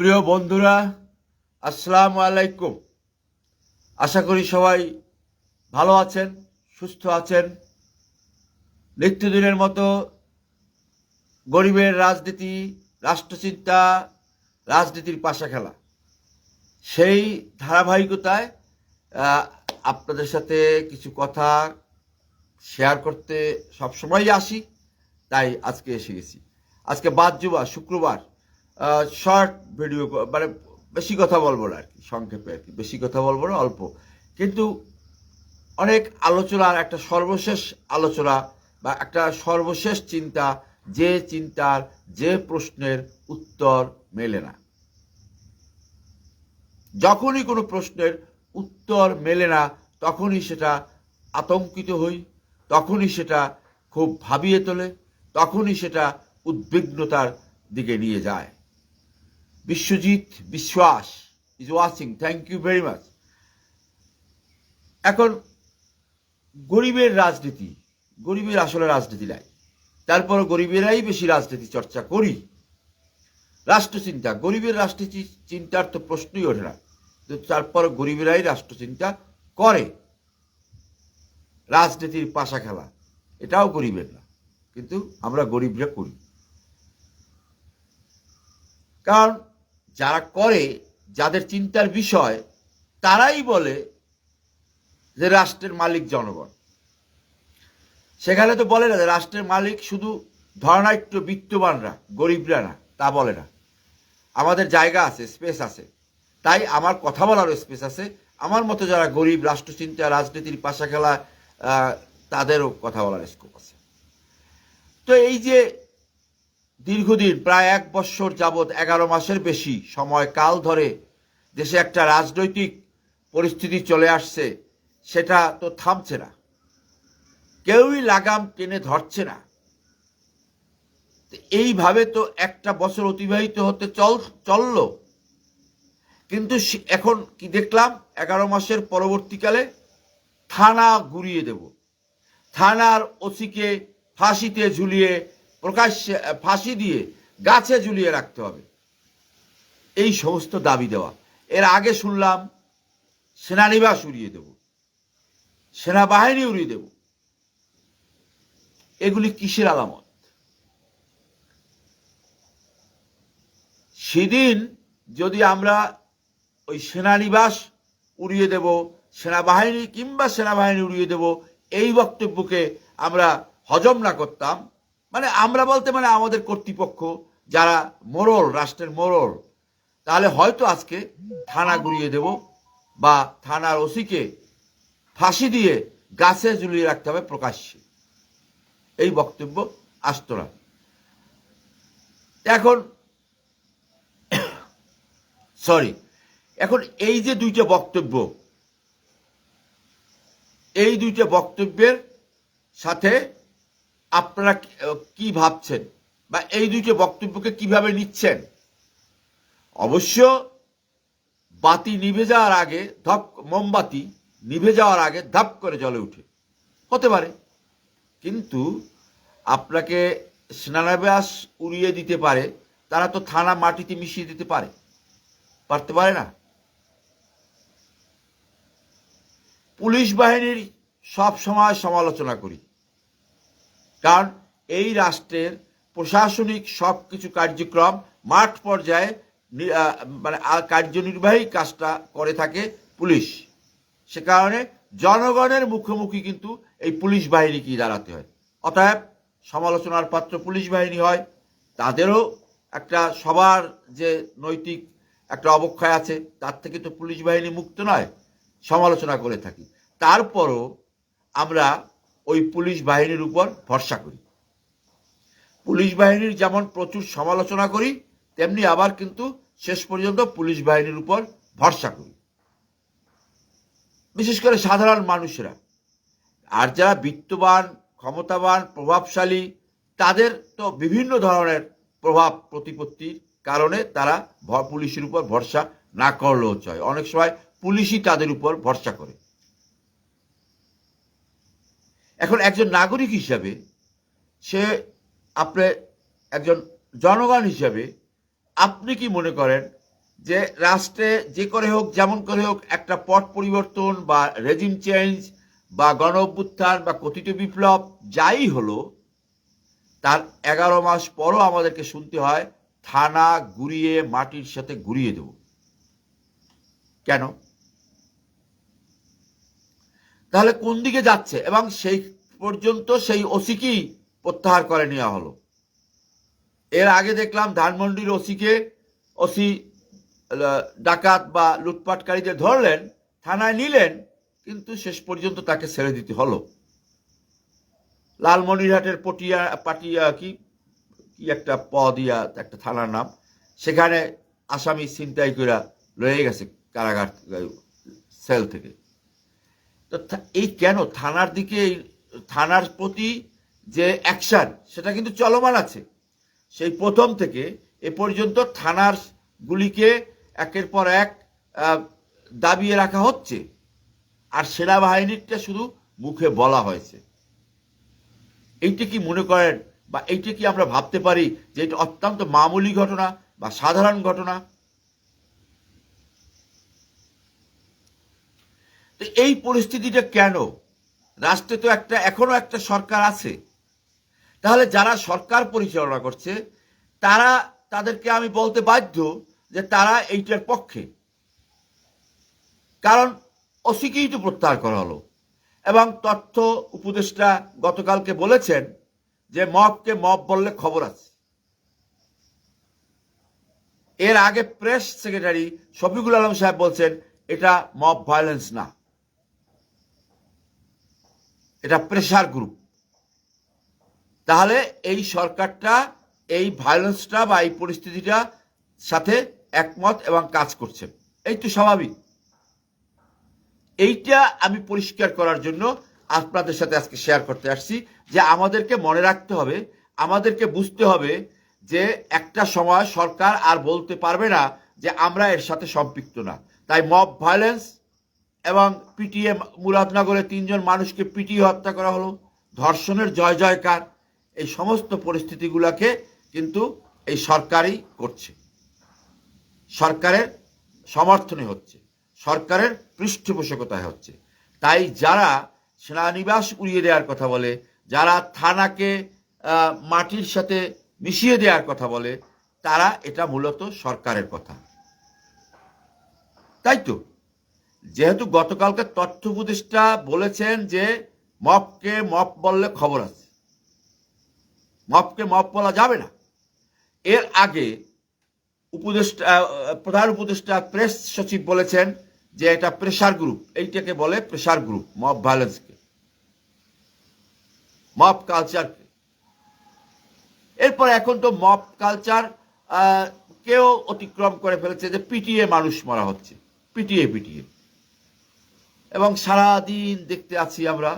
প্রিয় বন্ধুরা, আসসালামু আলাইকুম। আশা করি সবাই ভালো আছেন, সুস্থ আছেন। নিত্যদিনের মতো গরিবের রাজনীতি, রাষ্ট্রচিন্তা, রাজনীতির পাশা খেলা সেই ধারাবাহিকতায় আপনাদের সাথে কিছু কথা শেয়ার করতে সবসময় আসি, তাই আজকে এসে গেছি। আজকে বাদ জুবা শুক্রবার। শর্ট ভিডিও মানে বেশি কথা বলব না আর কি, সংক্ষেপে আর কি। বেশি কথা বলব না, অল্প। কিন্তু অনেক আলোচনার একটা সর্বশেষ আলোচনা বা একটা সর্বশেষ চিন্তা, যে চিন্তার, যে প্রশ্নের উত্তর মেলে না। যখনই কোনো প্রশ্নের উত্তর মেলে না, তখনই সেটা আতঙ্কিত হই, তখনই সেটা খুব ভাবিয়ে তোলে, তখনই সেটা উদ্বিগ্নতার দিকে নিয়ে যায়। Biswajit Biswas is watching thank you very much এখন গরিবের রাজনীতি, গরিবের আসলে রাজনীতি নাই। তারপর গরিবেরাই বেশি রাজনীতি চর্চা করি। রাষ্ট্রচিন্তা, গরিবের রাষ্ট্রীয় চিন্তার তো প্রশ্নই ওঠে না। তো তারপর গরিবেরাই রাষ্ট্রচিন্তা করে। রাজনীতির পাশা খেলা, এটাও গরিবের না। কিন্তু আমরা গরিবরা করি। কারণ যারা করে, যাদের চিন্তার বিষয়, তারাই বলে যে রাষ্ট্রের মালিক জনগণ। সেখানে তো বলে না যে রাষ্ট্রের মালিক শুধু ধরনাট্য বিত্তবানরা, গরিবরা না, তা বলে না। আমাদের জায়গা আছে, স্পেস আছে। তাই আমার কথা বলারও স্পেস আছে। আমার মতো যারা গরিব, রাষ্ট্রচিন্তা, রাজনীতির পাশা খেলা তাদেরও কথা বলার স্কোপ আছে। তো এই যে দীর্ঘদিন, প্রায় এক বছর যাবৎ এগারো মাসের বেশি সময় কাল ধরে দেশে একটা রাজনৈতিক পরিস্থিতি চলে আসছে, সেটা তো থামছে না। কেউই লাগাম টেনে ধরছে না। এইভাবে তো একটা বছর অতিবাহিত হতে চল, চলল। কিন্তু এখন কি দেখলাম? এগারো মাসের পরবর্তীকালে থানা ঘুরিয়ে দেব। থানার ওসিকে ফাঁসিতে ঝুলিয়ে প্রকাশ্যে ফাঁসি দিয়ে গাছে ঝুলিয়ে রাখতে হবে। এই সমস্ত দাবি দেওয়া। এর আগে শুনলাম, সেনানিবাস উড়িয়ে দেব। সেনাবাহিনী উড়িয়ে দেব। এগুলি কিসের আলামত? সেদিন যদি আমরা ওই সেনানিবাস উড়িয়ে দেব, সেনাবাহিনী কিংবা সেনাবাহিনী উড়িয়ে দেব, এই বক্তব্যকে আমরা হজম না করতাম মানে আমরা বলতে মানে আমাদের কর্তৃপক্ষ যারা মোরল, রাষ্ট্রের মোরল, তাহলে হয়তো আজকে থানা গুড়িয়ে দেব বা থানার ওসিকে ফাঁসি দিয়ে গাছে ঝুলিয়ে রাখতে হবে প্রকাশ্যে। এই বক্তব্য আসত না। এখন সরি, এখন এই যে দুইটা বক্তব্য, এই দুইটা বক্তব্যের সাথে আপনারা কি- ভাবছেন? বা এই দুইটা বক্তব্যকে কীভাবে নিচ্ছেন? অবশ্য বাতি নিভে যাওয়ার আগে ধপ, মোমবাতি নিভে যাওয়ার আগে ধাপ করে জলে উঠে। হতে পারে। কিন্তু আপনাকে স্নানাভ্যাস উড়িয়ে দিতে পারে, তারা তো থানা মাটিতে মিশিয়ে দিতে পারে। পারতে পারে না। পুলিশ বাহিনীর সব সময় সমালোচনা করি। কারণ এই রাষ্ট্রের প্রশাসনিক সব কিছু কার্যক্রম মাঠ পর্যায়ে মানে কার্যনির্বাহী কাজটা করে থাকে পুলিশ। সে কারণে জনগণের মুখোমুখি কিন্তু এই পুলিশ বাহিনীকেই দাঁড়াতে হয়। অতএব সমালোচনার পাত্র পুলিশ বাহিনী হয়। তাদেরও একটা সবার যে নৈতিক একটা অবক্ষয় আছে, তার থেকে তো পুলিশ বাহিনী মুক্ত নয়, সমালোচনা করে থাকি। তারপরও আমরা ওই পুলিশ বাহিনীর উপর ভরসা করি। পুলিশ বাহিনীর যেমন প্রচুর সমালোচনা করি, তেমনি আবার কিন্তু শেষ পর্যন্ত পুলিশ বাহিনীর উপর ভরসা করি। বিশেষ করে সাধারণ মানুষেরা। আর যারা বিত্তবান, ক্ষমতাবান, প্রভাবশালী, তাদের তো বিভিন্ন ধরনের প্রভাব প্রতিপত্তির কারণে তারা পুলিশের উপর ভরসা না করলেও চয় অনেক সময় পুলিশই তাদের উপর ভরসা করে। এখন একজন নাগরিক হিসাবে সে আপনি একজন জনগণ হিসাবে আপনি কি মনে করেন যে রাষ্ট্রে যে করে হোক, যেমন করে হোক, একটা পট পরিবর্তন বা রেজিম চেঞ্জ বা গণ অভ্যুত্থান বা কথিত বিপ্লব যাই হলো, তার এগারো মাস পরও আমাদেরকে শুনতে হয়, থানা গুড়িয়ে মাটির সাথে ঘুরিয়ে দেব। কেন? তাহলে কোন দিকে যাচ্ছে? এবং সেই পর্যন্ত সেই ওসিকেই প্রত্যাহার করে নেওয়া হলো? এর আগে দেখলাম ধানমন্ডির ওসিকে ওসি ডাকাত বা লুটপাটকারীদের ধরলেন, থানায় নিলেন, কিন্তু শেষ পর্যন্ত তাকে ছেড়ে দিতে হলো। লালমনিরহাটের পটিয়া, পাটিয়া কি কি একটা পদিয়া, একটা থানার নাম, সেখানে আসামি ছিনতাই করে লয়ে গেছে কারাগার সেল থেকে। তো এই কেন? থানার দিকে থানার প্রতি যে অ্যাকশন সেটা কিন্তু চলমান আছে। সেই প্রথম থেকে এ পর্যন্ত থানার গুলিকে একের পর এক দাবিয়ে রাখা হচ্ছে। আর সেনাবাহিনীরটা শুধু মুখে বলা হয়েছে। এইটা কি মনে করেন বা এইটা কি আমরা ভাবতে পারি যে এটা অত্যন্ত মামুলি ঘটনা বা সাধারণ ঘটনা? তো এই পরিস্থিতিটা কেন? রাষ্ট্রে তো একটা, এখনও একটা সরকার আছে। তাহলে যারা সরকার পরিচালনা করছে, তারা, তাদেরকে আমি বলতে বাধ্য যে তারা এইটার পক্ষে। কারণ অসিকেই তো প্রত্যাহার করা হলো। এবং তথ্য উপদেষ্টা গতকালকে বলেছেন যে মবকে মব বললে খবর আছে। এর আগে প্রেস সেক্রেটারি শফিকুল আলম সাহেব বলছেন, এটা মব ভায়োলেন্স না। এটা প্রেশার গ্রুপ তাহলে এই সরকারটা, এই ভায়োলেন্সটা বা এই পরিস্থিতিটা সাথে একমত এবং কাজ করছে। এই তো স্বাভাবিক। এইটা আমি পরিষ্কার করার জন্য আপনাদের সাথে আজকে শেয়ার করতে আসছি যে আমাদেরকে মনে রাখতে হবে, আমাদেরকে বুঝতে হবে যে একটা সময় সরকার আর বলতে পারবে না যে আমরা এর সাথে সম্পৃক্ত না। তাই মব ভায়োলেন্স এবং পিটিএ মুরাদনগরে তিনজন মানুষকে পিটিয়ে হত্যা করা হলো। ধর্ষণের জয় জয়কার। এই সমস্ত পরিস্থিতিগুলোকে কিন্তু এই সরকারই করছে। সরকারের সমর্থনে হচ্ছে। সরকারের পৃষ্ঠপোষকতায় হচ্ছে। তাই যারা সেনানিবাস উড়িয়ে দেওয়ার কথা বলে, যারা থানাকে মাটির সাথে মিশিয়ে দেওয়ার কথা বলে, তারা এটা মূলত সরকারের কথা। তাই তো? যেহেতু গতকালকে তথ্য উপদেষ্টা বলেছেন যে মপকে মপ বললে খবর আছে। মপকে মপ বলা যাবে না। এর আগে উপদেষ্টা প্রধান উপদেষ্টা, প্রেস সচিব বলেছেন যে এটা প্রেসার গ্রুপ এইটাকে বলে প্রেশার গ্রুপ মব ভায়োলেন্সকে মপ কালচারকে এরপর এখন তো মপ কালচার কেউ অতিক্রম করে ফেলেছে যে পিটিএ মানুষ মারা হচ্ছে। পিটিএ পিটিএ। এবং সারাদিন দেখতে আছি আমরা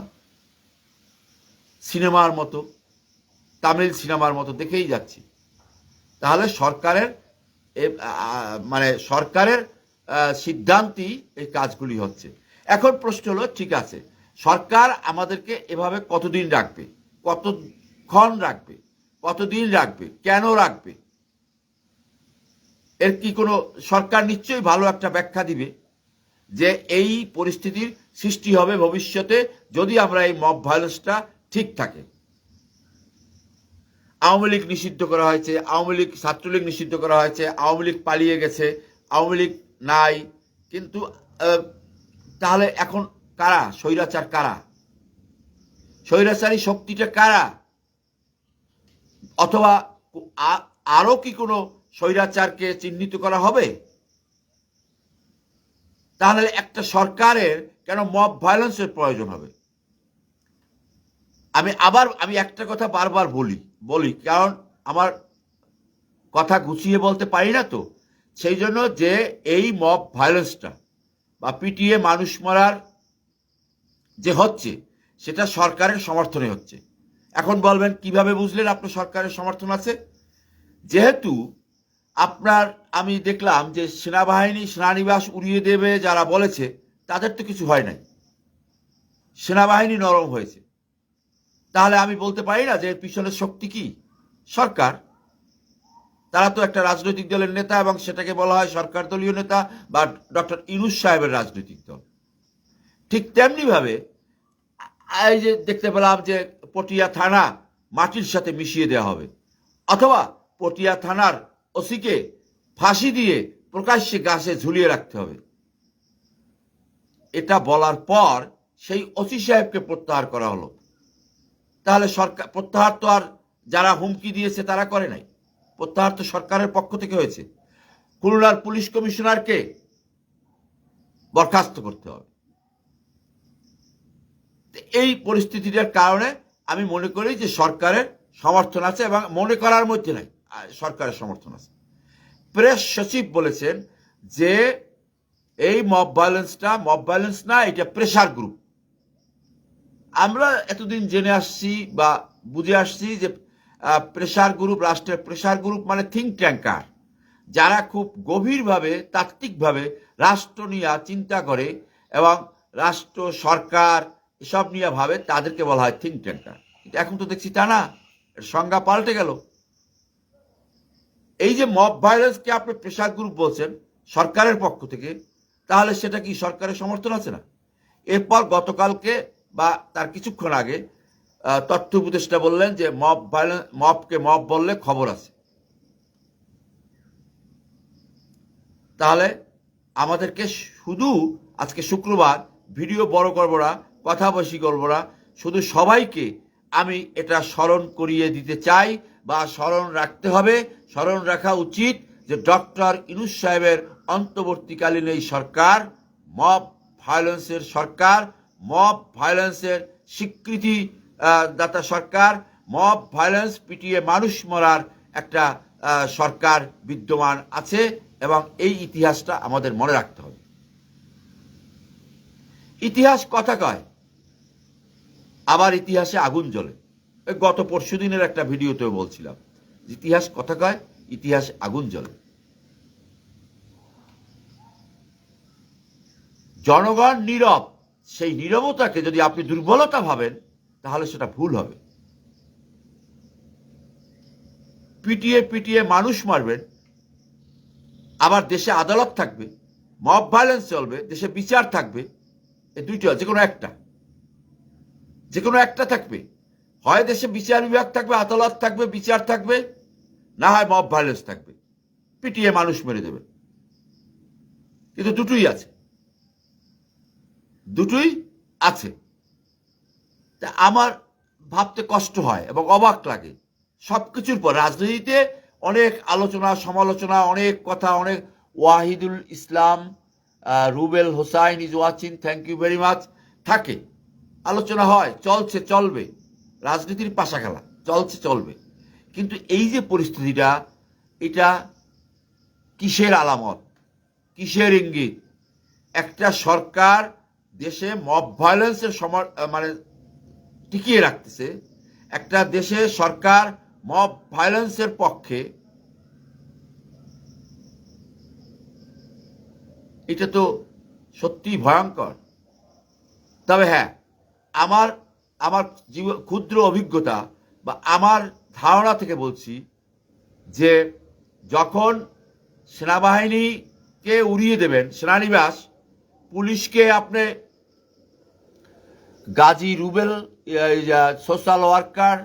সিনেমার মতো, তামিল সিনেমার মতো দেখেই যাচ্ছি। তাহলে সরকারের মানে সরকারের সিদ্ধান্তই এই কাজগুলি হচ্ছে। এখন প্রশ্ন হলো, ঠিক আছে, সরকার আমাদেরকে এভাবে কতদিন রাখবে? কতক্ষণ রাখবে? কতদিন রাখবে? কেন রাখবে? এর কি কোনো, সরকার নিশ্চয়ই ভালো একটা ব্যাখ্যা দিবে? যে এই পরিস্থিতির সৃষ্টি হবে ভবিষ্যতে যদি আমরা এই মব ভায়োলেন্সটা ঠিক থাকে। আওয়ামী লীগ নিষিদ্ধ করা হয়েছে, আওয়ামী লীগ ছাত্রলীগ নিষিদ্ধ করা হয়েছে, আওয়ামী লীগ পালিয়ে গেছে, আওয়ামী লীগ নাই। কিন্তু তাহলে এখন কারা? স্বৈরাচার কারা? স্বৈরাচারী শক্তিটা কারা? অথবা আ- আরও কি কোনো স্বৈরাচারকে চিহ্নিত করা হবে? তাহলে একটা সরকারের কেন মব ভায়োলেন্সের প্রয়োজন হবে? আমি আবার, আমি একটা কথা বারবার বলি বলি, কারণ আমার কথা গুছিয়ে বলতে পারি না তো। সেই জন্য যে এই মব ভায়োলেন্সটা বা পিটিএ মানুষ মারার যে হচ্ছে, সেটা সরকারের সমর্থনে হচ্ছে। এখন বলবেন, কীভাবে বুঝলেন আপনার সরকারের সমর্থন আছে? যেহেতু আপনার, আমি দেখলাম যে সেনাবাহিনী, সেনানিবাস উড়িয়ে দেবে যারা বলেছে, তাদের তো কিছু হয় নাই। সেনাবাহিনী নরম হয়েছে। তাহলে আমি বলতে পারি না যে পিছনের শক্তি কি? সরকার। তারা তো একটা রাজনৈতিক দলের নেতা এবং সেটাকে বলা হয় সরকার দলীয় নেতা বা ডক্টর ইনুস সাহেবের রাজনৈতিক দল। ঠিক তেমনিভাবে এই যে দেখতে পেলাম যে পটিয়া থানা মাটির সাথে মিশিয়ে দেওয়া হবে। অথবা পটিয়া থানার ওসিকে ফাঁসি দিয়ে প্রকাশ্যে গাছে ঝুলিয়ে রাখতে হবে। এটা বলার পর সেই ওসি সাহেবকে প্রত্যাহার করা হলো। তাহলে সরকার, প্রত্যাহার তো আর যারা হুমকি দিয়েছে তারা করে নাই। প্রত্যাহার তো সরকারের পক্ষ থেকে হয়েছে। খুলনার পুলিশ কমিশনারকে বরখাস্ত করতে হবে। এই পরিস্থিতিটার কারণে আমি মনে করি যে সরকারের সমর্থন আছে এবং মনে করার মধ্যে নাই। সরকারের সমর্থন আছে। প্রেস সচিব বলেছেন যে এই মব ভায়োলেন্সটা মব ভায়োলেন্স না, এটা প্রেশার গ্রুপ আমরা এতদিন জেনে আসছি বা বুঝে আসছি যে প্রেশার গ্রুপ রাষ্ট্রের প্রেশার গ্রুপ মানে থিঙ্ক ট্যাঙ্কার যারা খুব গভীরভাবে, তাত্ত্বিকভাবে রাষ্ট্র নিয়ে চিন্তা করে এবং রাষ্ট্র, সরকার এসব নিয়ে ভাবে, তাদেরকে বলা হয় থিঙ্ক ট্যাঙ্কার এখন তো দেখছি তা না সংজ্ঞা পাল্টে গেল। এই যে মব ভায়োলেন্সকে আপনি প্রেশার গ্রুপ বলছেন, সরকারের পক্ষ থেকে, তাহলে সেটা কি সরকারের সমর্থন আছে না? এরপর গতকালকে বা তার কিছুক্ষণ আগে তথ্য উপদেষ্টা বললেন যে মব ভায়োলেন্স মবকে মব বললে খবর আছে। তাহলে আমাদেরকে শুধু আজকে শুক্রবার ভিডিও বড় করব না, কথা বেশি করব না, শুধু সবাইকে আমি এটা স্মরণ করিয়ে দিতে চাই। বা স্মরণ রাখতে হবে। স্মরণ রাখা উচিত যে ডক্টর ইনুস সাহেবের অন্তর্বর্তীকালীন এই সরকার, মব ভায়োলেন্সের সরকার, মব ভায়োলেন্সের স্বীকৃতি দাতা সরকার, মব ভায়োলেন্স পিটিয়ে মানুষ মরার একটা সরকার বিদ্যমান আছে এবং এই ইতিহাসটা আমাদের মনে রাখতে হবে। ইতিহাস কথা কয়, আবার ইতিহাসে আগুন জ্বলে। গত পরশু দিনের একটা ভিডিওতেও বলছিলাম ইতিহাস কথা কয়, ইতিহাস আগুন জ্বলে। জনগণ নীরব, সেই নীরবতাকে যদি আপনি দুর্বলতা ভাবেন, তাহলে সেটা ভুল হবে। পিটিয়ে পিটিয়ে মানুষ মারবেন, আবার দেশে আদালত থাকবে, মব ভায়োলেন্স চলবে, দেশে বিচার থাকবে এই দুইটা যে কোনো একটা যে কোনো একটা থাকবে। হয় দেশে বিচার বিভাগ থাকবে, আদালত থাকবে, বিচার থাকবে, না হয় মব ভায়োলেন্স থাকবে। পিটিয়ে মানুষ মেরে দেবে। কিন্তু দুটোই আছে। দুটোই আছে। তা আমার ভাবতে কষ্ট হয় এবং অবাক লাগে। সব কিছুর পর রাজনীতিতে অনেক আলোচনা, সমালোচনা, অনেক কথা, অনেক Wahidul Islam Rubel Hossain is watching thank you very much থাকে। আলোচনা হয়, চলছে, চলবে। রাজনীতির পাশা খেলা চলছে, চলবে। কিন্তু এই যে পরিস্থিতিটা, এটা কিসের আলামত? কিসের ইঙ্গিত? একটা সরকার দেশে মব ভায়োলেন্সের সমর মানে টিকিয়ে রাখতেছে। একটা দেশে সরকার মব ভায়োলেন্সের পক্ষে এটা তো সত্যি ভয়ঙ্কর। তবে হ্যাঁ আমার আমার জীব, ক্ষুদ্র অভিজ্ঞতা বা আমার ধারণা থেকে বলছি যে যখন সেনাবাহিনীকে উড়িয়ে দেবেন, সেনানিবাস, পুলিশকে আপনি Gazi Rubel social worker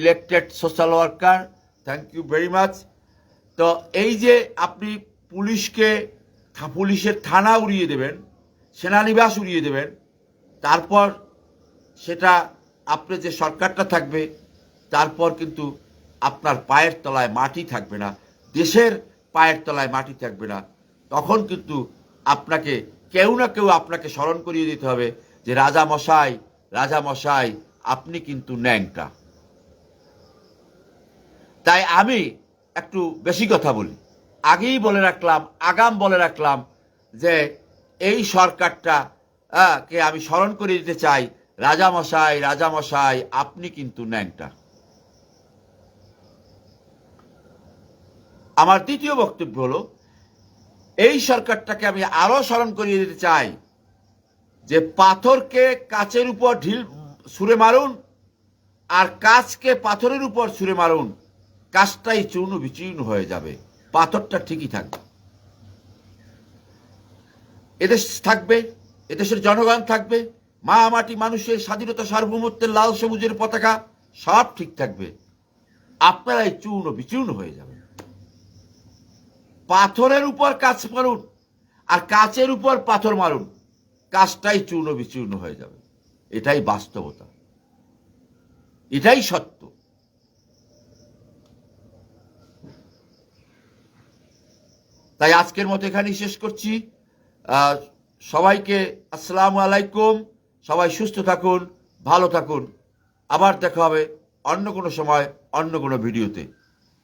elected social worker thank you very much তো এই যে আপনি পুলিশকে পুলিশের থানা উড়িয়ে দেবেন, সেনানিবাস উড়িয়ে দেবেন, তারপর সেটা আপনি যে সরকারটা থাকবে, তারপর কিন্তু আপনার পায়ের তলায় মাটি থাকবে না, দেশের পায়ের তলায় মাটি থাকবে না। তখন কিন্তু আপনাকে কেউ না কেউ আপনাকে স্মরণ করিয়ে দিতে হবে যে, রাজা মশাই রাজা মশাই, আপনি কিন্তু ন্যাংটা। তাই আমি একটু বেশি কথা বলি। আগেই বলে রাখলাম, আগাম বলে রাখলাম যে, এই সরকারটা কে আমি স্মরণ করে দিতে চাই রাজামশাই রাজামশাই, আপনি কিন্তু ন্যাংটা। আমার তৃতীয় বক্তব্য হলো, এই সরকারটাকে আমি আরও স্মরণ করিয়ে দিতে চাই যে পাথরকে কাচের উপর ঢিল ছুঁড়ে মারুন আর কাচকে পাথরের উপর ছুঁড়ে মারুন, কাজটাই চূর্ণ বিচূর্ণ হয়ে যাবে। পাথরটা ঠিকই থাকবে। এদেশ থাকবে, এদেশের জনগণ থাকবে মা মাটি মানুষের স্বাধীনতা সার্বভৌমত্বের লাল সবুজের পতাকা সব ঠিক থাকবে। আপনারাই চূর্ণ বিচূর্ণ হয়ে যাবেন। পাথরের উপর কাজ মারুন আর কাচের উপর পাথর মারুন, কাজটাই চূর্ণ বিচূর্ণ হয়ে যাবে। এটাই বাস্তবতা। এটাই সত্য। তাই আজকের মতো এখানেই শেষ করছি। সবাইকে আসসালামু আলাইকুম। সবাই সুস্থ থাকুন ভালো থাকুন। আবার দেখা হবে অন্য কোনো সময় অন্য কোনো ভিডিওতে।